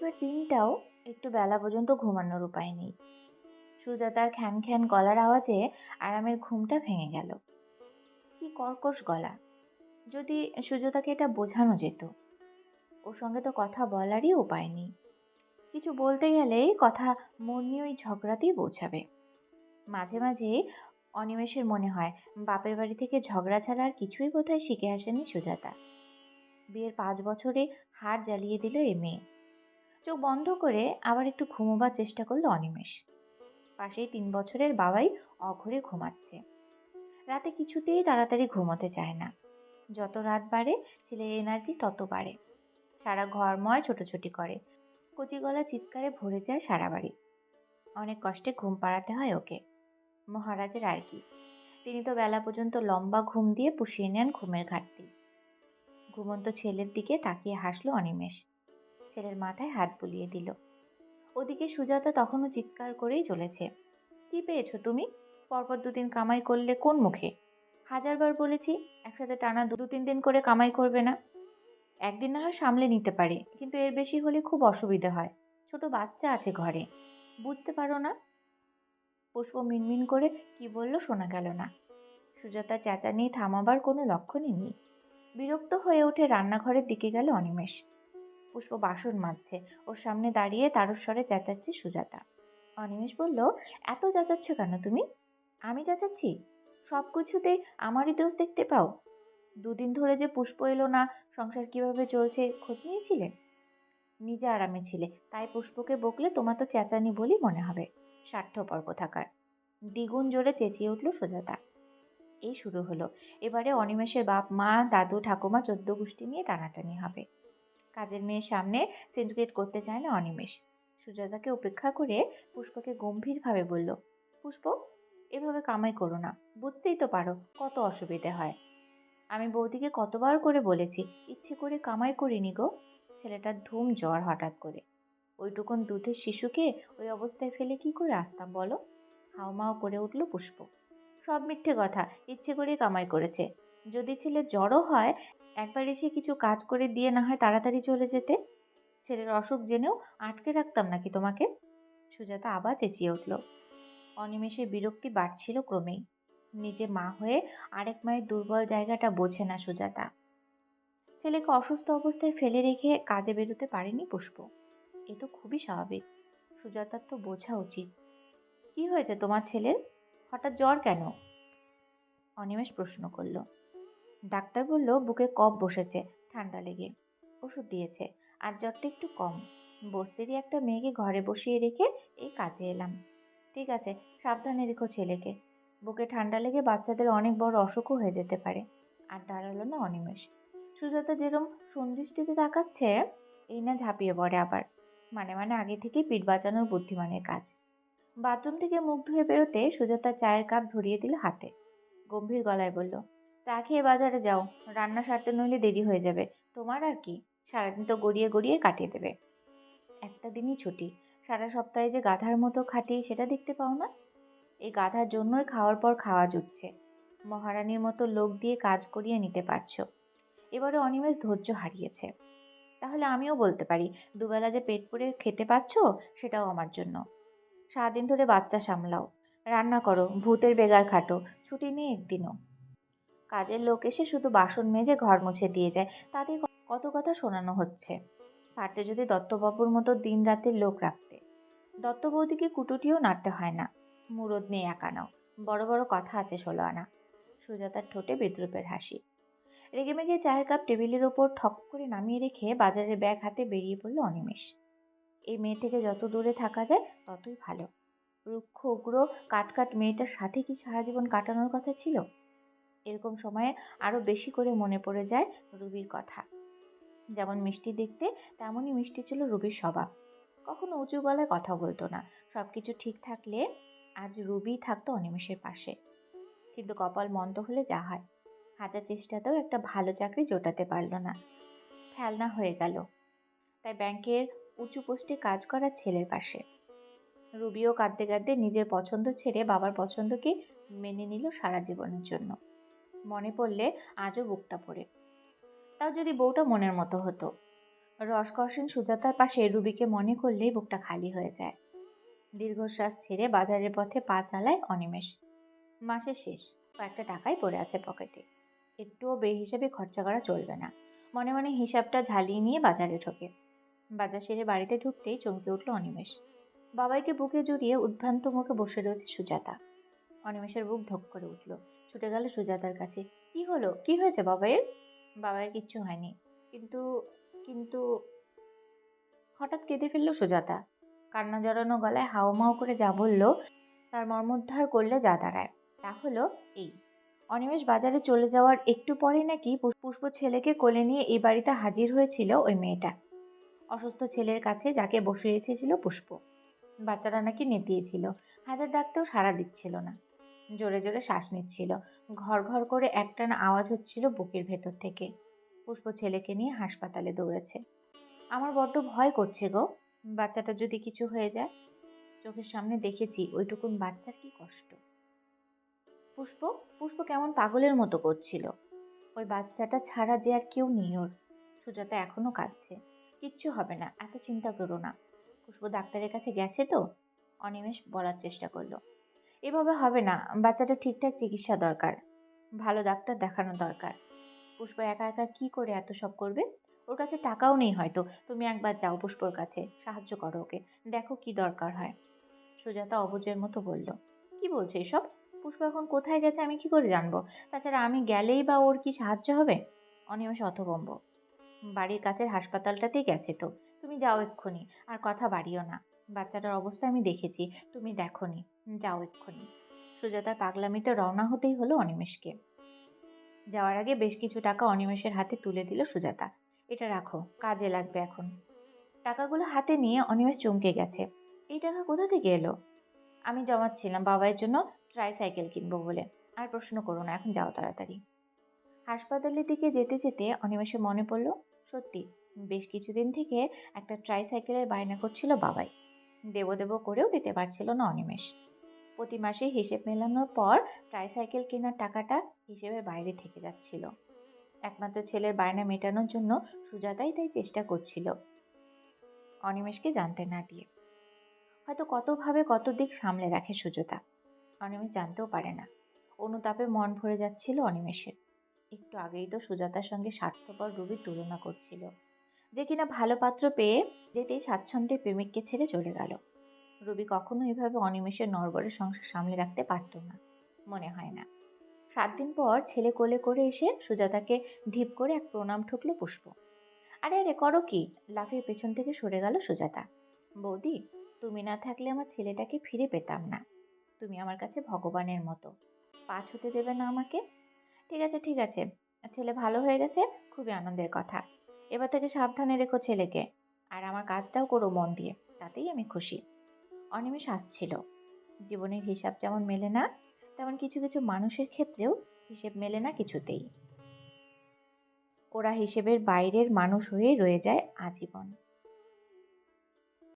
পূর্বের দিনটাও একটু বেলা পর্যন্ত ঘুমানোর উপায় নেই। সুজাতার খ্যান খ্যান গলার আওয়াজে আরামের ঘুমটা ভেঙে গেল। কি কর্কশ গলা। যদি সুজাতাকে এটা বোঝানো যেত। ওর সঙ্গে তো কথা বলারই উপায় নেই। কিছু বলতে গেলেই কথা মন নিয়ে ওই ঝগড়াতেই পৌঁছাবে মাঝে মাঝে অনিমেষের মনে হয়, বাপের বাড়ি থেকে ঝগড়া ছাড়া আর কিছুই বোধহয় শিখে আসেনি সুজাতা। বিয়ের পাঁচ বছরে হার জ্বালিয়ে দিল এ মেয়ে। চোখ বন্ধ করে আবার একটু ঘুমোবার চেষ্টা করল অনিমেষ। পাশেই তিন বছরের বাবাই অঘরে ঘুমাচ্ছে। রাতে কিছুতেই তাড়াতাড়ি ঘুমোতে চায় না। যত রাত বাড়ে, ছেলের এনার্জি তত বাড়ে। সারা ঘরময় ছোটোছুটি করে। কচি গলা চিৎকারে ভরে যায় সারা বাড়ি। অনেক কষ্টে ঘুম পাড়াতে হয় ওকে। মহারাজের আর কি। তিনি তো বেলা পর্যন্ত লম্বা ঘুম দিয়ে পুষিয়ে নেন ঘুমের ঘাটতি। ঘুমন্ত ছেলের দিকে তাকিয়ে হাসলো অনিমেষ। ছেলের মাথায় হাত বুলিয়ে দিল। ওদিকে সুজাতা তখনও চিৎকার করেই চলেছে। কি পেয়েছ তুমি? পরপর দুদিন কামাই করলে কোন মুখে? হাজারবার বলেছি, একসাথে টানা দু তিন দিন করে কামাই করবে না। একদিন না হয় সামলে নিতে পারে, কিন্তু এর বেশি হলে খুব অসুবিধা হয়। ছোট বাচ্চা আছে ঘরে। বুঝতে পারো না? পুষ্প মিনমিন করে কি বলল শোনা গেল না। সুজাতা চেঁচানি থামাবার কোনো লক্ষণই নেই। বিরক্ত হয়ে উঠে রান্নাঘরের দিকে গেল অনিমেষ। পুষ্প বাসন মাজছে। ওর সামনে দাঁড়িয়ে তারস্বরে চেঁচাচ্ছে সুজাতা। অনিমেষ বলল, এত চেঁচাচ্ছ কেন তুমি? আমি চেঁচাচ্ছি? সব কিছুতেই আমারই দোষ দেখতে পাও? দুদিন ধরে যে পুষ্প এলো না, সংসার কীভাবে চলছে খোঁজ নিয়েছিলে? নিজে আরামে ছিলে, তাই পুষ্পকে বকলে তোমার তো চেঁচানি বলেই মনে হবে। স্বার্থপর কোথাকার? দ্বিগুণ জোরে চেঁচিয়ে উঠল সুজাতা। এই শুরু হলো। এবারে অনিমেষের বাপ মা, দাদু, ঠাকুমা চোদ্দ গোষ্ঠী নিয়ে টানাটানি হবে। কাজের মেয়ের সামনে সিন্ডিকেট করতে চায় না অনিমেষ। সুজাতাকে উপেক্ষা করে পুষ্পকে গম্ভীরভাবে বলল, পুষ্প, এভাবে কামাই করো না। বুঝতেই তো পারো কত অসুবিধে হয়। আমি বৌদিকে কতবার করে বলেছি, ইচ্ছে করে কামাই করিনি গো। ছেলেটার ধুম জ্বর হঠাৎ করে। ওইটুকুন দুধের শিশুকে ওই অবস্থায় ফেলে কি করে আসতাম বলো? হাওমাও করে উঠল পুষ্প। সব মিথ্যে কথা, ইচ্ছে করে কামাই করেছে। যদি ছেলে জড়ো হয় একবার এসে কিছু কাজ করে দিয়ে না হয় তাড়াতাড়ি চলে যেতে? ছেলের অসুখ জেনেও আটকে রাখতাম নাকি তোমাকে? সুজাতা আবার চেঁচিয়ে উঠল। অনিমেষের বিরক্তি বাড়ছিল ক্রমেই। নিজে মা হয়ে আরেক মায়ের দুর্বল জায়গাটা বোঝে না সুজাতা। ছেলেকে অসুস্থ অবস্থায় ফেলে রেখে কাজে বেরোতে পারেনি পুষ্প। এ তো খুবই স্বাভাবিক। সুজাতার তো বোঝা উচিত। কি হয়েছে তোমার ছেলের? হঠাৎ জ্বর কেন? অনিমেষ প্রশ্ন করল। ডাক্তার বলল, বুকে কফ বসেছে, ঠান্ডা লেগে। ওষুধ দিয়েছে, আর জ্বরটা একটু কম। বস্তিরই একটা মেয়েকে ঘরে বসিয়ে রেখে এই কাজে এলাম। ঠিক আছে, সাবধানে রেখো ছেলেকে। বুকে ঠান্ডা লেগে বাচ্চাদের অনেক বড় অসুখও হয়ে যেতে পারে। আর দাঁড়াল না অনিমেষ। সুজাতা যেরম সন্দিষ্টিতে তাকাচ্ছে, এই না ঝাঁপিয়ে পড়ে আবার। মানে মানে আগে থেকেই পিঠ বাঁচানোর বুদ্ধিমানের কাজ। বাথরুম থেকে মুখ ধুয়ে বেরোতে সুজাতা চায়ের কাপ ধরিয়ে দিল হাতে। গম্ভীর গলায় বলল চা খেয়ে বাজারে যাও। রান্না সারতে নইলে দেরি হয়ে যাবে। তোমার আর কি? সারাদিন তো গড়িয়ে গড়িয়ে কাটিয়ে দেবে। একটা দিনই ছুটি। সারা সপ্তাহে যে গাধার মতো খাটি, সেটা দেখতে পাও না? এই গাধার জন্যই খাওয়ার পর খাওয়া জুটছে। মহারানীর মতো লোক দিয়ে কাজ করিয়ে নিতে পারছ। এবারে অনিমেষ ধৈর্য হারিয়েছে। তাহলে আমিও বলতে পারি, দুবেলা যে পেট পুড়ে খেতে পাচ্ছ, সেটাও আমার জন্য। সারাদিন ধরে বাচ্চা সামলাও। রান্না করো, ভূতের বেগার খাটো। ছুটি নেই একদিনও। কাজের লোক এসে শুধু বাসন মেজে ঘর মুছে দিয়ে যায়। তাতে কত কথা শোনানো হচ্ছে। পারতে যদি দত্তবাবুর মতো দিন রাতের লোক রাখতে। দত্ত বৌদিকে কুটুটিও নাড়তে হয় না। মুরদ নেই একানাও বড় বড় কথা আছে ষোলো আনা। সুজাতার ঠোঁটে বিদ্রুপের হাসি। রেগেমেগে চায়ের কাপ টেবিলের ওপর ঠক করে নামিয়ে রেখে বাজারের ব্যাগ হাতে বেরিয়ে পড়ল অনিমেষ। এই মেয়ে থেকে যত দূরে থাকা যায়, ততই ভালো। রুক্ষ, উগ্র কাটকাট মেয়েটার সাথে কি সারা জীবন কাটানোর কথা ছিল? এরকম সময়ে আরও বেশি করে মনে পড়ে যায় রুবির কথা। যেমন মিষ্টি দেখতে, তেমনই মিষ্টি ছিল রুবির স্বভাব। কখনো উঁচু গলায় কথা বলতো না। সব কিছু ঠিক থাকলে আজ রুবি থাকতো অনিমেষের পাশে। কিন্তু কপাল মন্দ হলে যা হয়। হাজার চেষ্টাতেও একটা ভালো চাকরি জোটাতে পারল না। ফেলনা হয়ে গেল। তাই ব্যাংকের উঁচু পোস্টে কাজ করা ছেলের পাশে। রুবিও কাঁদতে কাঁদতে নিজের পছন্দ ছেড়ে বাবার পছন্দকে মেনে নিল সারা জীবনের জন্য। মনে পড়লে আজও বুকটা পড়ে তাও যদি বউটা মনের মতো হতো। রসকসীন সুজাতার পাশে রুবিকে মনে করলেই বুকটা খালি হয়ে যায়। দীর্ঘশ্বাস ছেড়ে বাজারের পথে পা চালায় অনিমেষ। মাসের শেষ, কয়েকটা টাকাই পড়ে আছে পকেটে। একটুও বেহিসাবে খরচা করা চলবে না। মনে মনে হিসাবটা ঝালিয়ে নিয়ে বাজারে ঢোকে। বাজার সেরে বাড়িতে ঢুকতেই চমকে উঠল অনিমেষ। বাবাইকে বুকে জড়িয়ে উদ্ভ্রান্ত মুখে বসে রয়েছে সুজাতা। অনিমেষের বুক ধক করে উঠল। ছুটে গেল সুজাতার কাছে। কি হলো? কি হয়েছে বাবাইয়ের? বাবাইয়ের কিচ্ছু হয়নি। কিন্তু কিন্তু হঠাৎ কেঁদে ফেলল সুজাতা। কান্না জড়ানো গলায় হাওমাও করে যা বলল, তার মর্মোদ্ধার করলে যা দাঁড়ায় তা হলো এই, অনিমেষ বাজারে চলে যাওয়ার একটু পরে নাকি পুষ- পুষ্প ছেলেকে কোলে নিয়ে এই বাড়িতে হাজির হয়েছিল ওই মেয়েটা। অসুস্থ ছেলের কাছে যাকে বসিয়েছিল পুষ্প। বাচ্চারা নাকি নেতিয়েছিল হাজার ডাকতেও সাড়া দিচ্ছিল না। জোরে জোরে শ্বাস নিচ্ছিল। ঘর ঘর করে একটানা আওয়াজ হচ্ছিল বুকের ভেতর থেকে। পুষ্প ছেলেকে নিয়ে হাসপাতালে দৌড়েছে। আমার বড্ড ভয় করছে গো। বাচ্চাটা যদি কিছু হয়ে যায়? চোখের সামনে দেখেছি। ওইটুকুন বাচ্চার কি কষ্ট? পুষ্প পুষ্প কেমন পাগলের মতো করছিল। ওই বাচ্চাটা ছাড়া যে আর কেউ নেই ওর। সুজাতা এখনও কাঁদছে। কিচ্ছু হবে না। এত চিন্তা করো না। পুষ্প ডাক্তারের কাছে গেছে তো? অনিমেষ বলার চেষ্টা করল। এভাবে হবে না। বাচ্চাটা ঠিকঠাক চিকিৎসা দরকার। ভালো ডাক্তার দেখানো দরকার। পুষ্প একা একা কি করে এত সব করবে? ওর কাছে টাকাও নেই হয়তো। তুমি একবার যাও পুষ্পর কাছে। সাহায্য করো ওকে। দেখো কি দরকার হয়। সুজাতা অবুজের মতো বলল, কি বলছে এসব? পুষ্প এখন কোথায় গেছে আমি কি করে জানব? তাছাড়া আমি গেলেই বা ওর কি সাহায্য হবে? অনিমেষ অথবম্ব বাড়ির কাছের হাসপাতালটাতেই গেছে তো। তুমি যাও এক্ষুনি। আর কথা বাড়িও না। বাচ্চাটার অবস্থা আমি দেখেছি। তুমি দেখোনি। যাও এক্ষুনি। সুজাতার পাগলামিতে রওনা হতেই হলো অনিমেষকে। যাওয়ার আগে বেশ কিছু টাকা অনিমেষের হাতে তুলে দিল সুজাতা। এটা রাখো, কাজে লাগবে এখন। টাকাগুলো হাতে নিয়ে অনিমেষ চমকে গেছে। এই টাকা কোথা থেকে এলো? আমি জমাচ্ছিলাম বাবার জন্য ট্রাই সাইকেল কিনবো বলে। আর প্রশ্ন করো না, এখন যাও তাড়াতাড়ি। হাসপাতালের দিকে যেতে যেতে অনিমেষের মনে পড়ল, সত্যি, বেশ কিছুদিন থেকে একটা ট্রাই সাইকেলের বায়না করছিল বাবাই। দেবো দেবো করেও দিতে পারছিল না অনিমেষ। প্রতি মাসে হিসেব মেলানোর পর ট্রাইসাইকেল কেনার টাকাটা হিসেবের বাইরে থেকে যাচ্ছিল। একমাত্র ছেলের বায়না মেটানোর জন্য সুজাতাই তাই চেষ্টা করছিল। অনিমেষকে জানতে না দিয়ে। হয়তো কতভাবে কত দিক সামলে রাখে সুজাতা। অনিমেষ জানতেও পারে না। অনুতাপে মন ভরে যাচ্ছিল অনিমেষের। একটু আগেই তো সুজাতার সঙ্গে স্বার্থপর রুবির তুলনা করছিল। যে কিনা ভালো পাত্র পেয়ে যেতেই স্বাচ্ছন্দ্যে প্রেমিককে ছেড়ে চলে গেল। রবি কখনো এভাবে অনিমেষের নরবরের সংসার সামলে রাখতে পারত না। মনে হয় না। সাত দিন পর ছেলে কোলে করে এসে সুজাতাকে ঢিপ করে এক প্রণাম ঠুকলো পুষ্প। আরে আরে, করো কি? লাফের পেছন থেকে সরে গেল সুজাতা। বৌদি, তুমি না থাকলে আমার ছেলেটাকে ফিরে পেতাম না। তুমি আমার কাছে ভগবানের মতো। পা ছুতে দেবে না আমাকে? ঠিক আছে ঠিক আছে। ছেলে ভালো হয়ে গেছে, খুবই আনন্দের কথা। এবার থেকে সাবধানে রেখো ছেলেকে। আর আমার কাজটাও করো মন দিয়ে, তাতেই আমি খুশি। অনিমেষ আসছিল। জীবনের হিসাব যেমন মেলে না, তেমন কিছু কিছু মানুষের ক্ষেত্রেও হিসেব মেলে না কিছুতেই। ওরা হিসেবের বাইরের মানুষ হয়ে রয়ে যায় আজীবন।